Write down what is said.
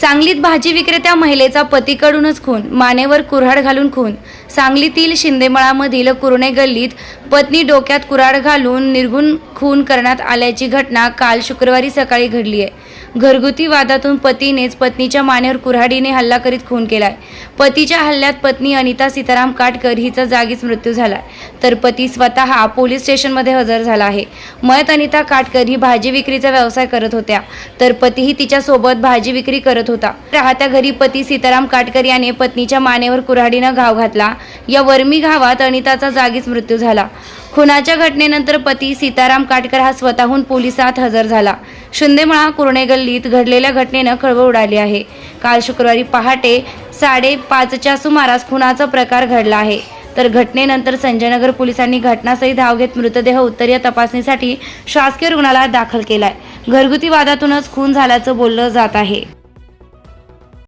सांगलीत भाजी विक्रेत्या महिलेचा पतीकडूनच खून मानेवर कुऱ्हाड घालून खून. सांगलीतील शिंदेमळामधील कुरणे गल्लीत पत्नी डोक्यात कुऱ्हाड घालून निर्घुण खून करण्यात आल्याची घटना काल शुक्रवारी सकाळी घडली आहे. घरगुती वादातून पतीनेच पत्नीच्या मानेवर कुऱ्हाडीने हल्ला करीत खून केलाय. पतीच्या हल्ल्यात पत्नी अनिता सीताराम काटकर हिचा जागीच मृत्यू झालाय. तर पती स्वतः पोलीस स्टेशनमध्ये हजर झाला आहे. मयत अनिता काटकर ही भाजी विक्रीचा व्यवसाय करत होत्या. तर पतीही तिच्यासोबत भाजी विक्री करत करत होता. राहत्या घरी पती सीताराम काटकर याने पत्नीच्या मानेवर कुऱ्हाडीनं घाव घातला. या वर्मी घावात अनिताचा जागीच मृत्यू झाला. खुनाच्या घटनेनंतर पती सीताराम काटकर हा स्वतःहून पोलिसात हजर झाला. शिंदेमळा कुरणे गल्लीत घडलेल्या घटनेनं खळबळ उडाली आहे. काल शुक्रवारी पहाटे साडेपाचच्या सुमारास खुनाचा प्रकार घडला आहे. तर घटनेनंतर संजयनगर पोलिसांनी घटनास्थळी धाव घेत मृतदेह उत्तरीय तपासणीसाठी शासकीय रुग्णालयात दाखल केलाय. घरगुती वादातूनच खून झाल्याचं बोललं जात आहे.